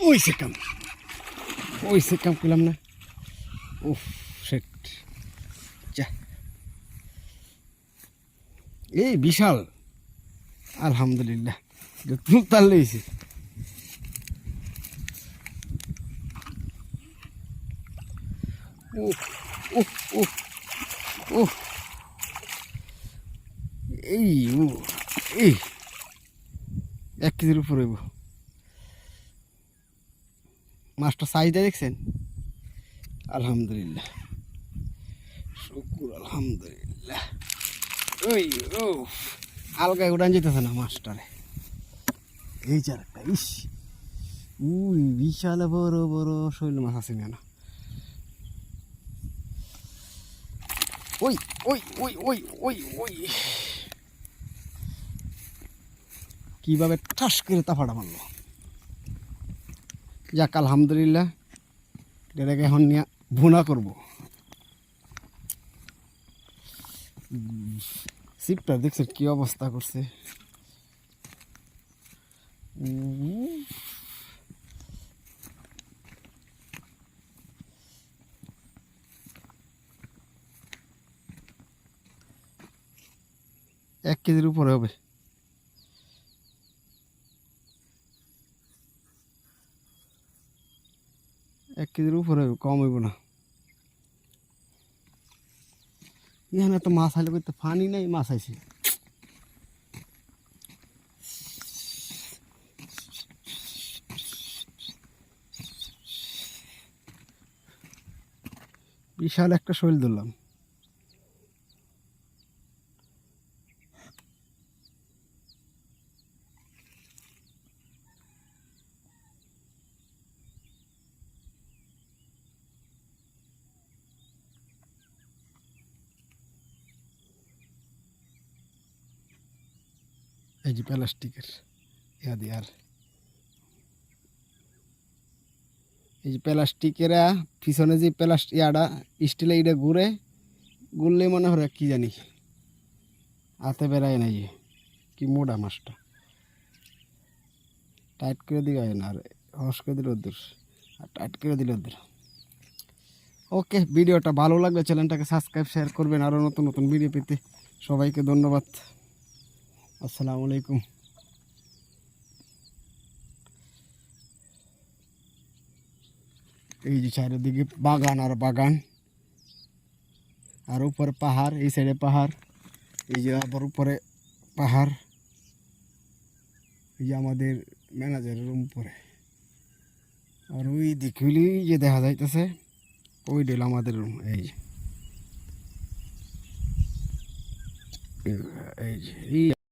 ওই সে কাম। ওই সে কাম করলাম না। উফ সেট যা। এই বিশাল। আলহামদুলিল্লাহ। তুমি তার উফ। এই, ও, এই। এক কেজির উপরে হইব। মাছটা সাইজটা দেখছেন? আলহামদুলিল্লাহ। শুকুর, আলহামদুলিল্লাহ। ওই ও আলগায় উড়ান যেতেছে না মাছটারে। এই চারটা ইস। উই, বিশাল বড় বড় শৈল মাছ আছে না। ওই ওই ওই ওই ওই ওই। কীভাবে ঠাস করে তাফাটা মারলো। যাক, আলহামদুলিল্লাহ। এটাকে এখন নিয়ে ভুনা করব। সিপটা দেখছেন কি অবস্থা করছে। এক কেজির উপরে হবে। এক কেজির উপরে কম হইব না। এখানে তো মাছ আইলে করতে ফানি নাই, মাছ আইছে। বিশাল একটা শৈল ধরলাম। এই যে প্লাস্টিকের ইয়া দিয়ে আর। এই যে প্লাস্টিকের পিছনে যে প্লাস্টিক ইয়াটা স্টিলে এটা ঘুরে, ঘুরলে মনে হয় কি জানি? হাতে বেড়ায় না যে কি মোটা মাছটা। টাইট করে দিলে হয় না আর, হস করে দিলে ওদের। আর টাইট করে দিলে ওদের। ওকে, ভিডিওটা ভালো লাগলে চ্যানেলটাকে সাবস্ক্রাইব শেয়ার করবেন। আরও নতুন নতুন ভিডিও পেতে সবাইকে ধন্যবাদ। আসসালামু আলাইকুম এই যে চারিদিকে বাগান আর বাগান আর উপরে পাহাড় এই সাইডে পাহাড় এই যে আবার উপরে পাহাড় এই যে আমাদের ম্যানেজারের রুম পরে আর ওই দিকগুলি যে দেখা যাইতেছে ওই ডেল আমাদের রুম এই যে এই যে এই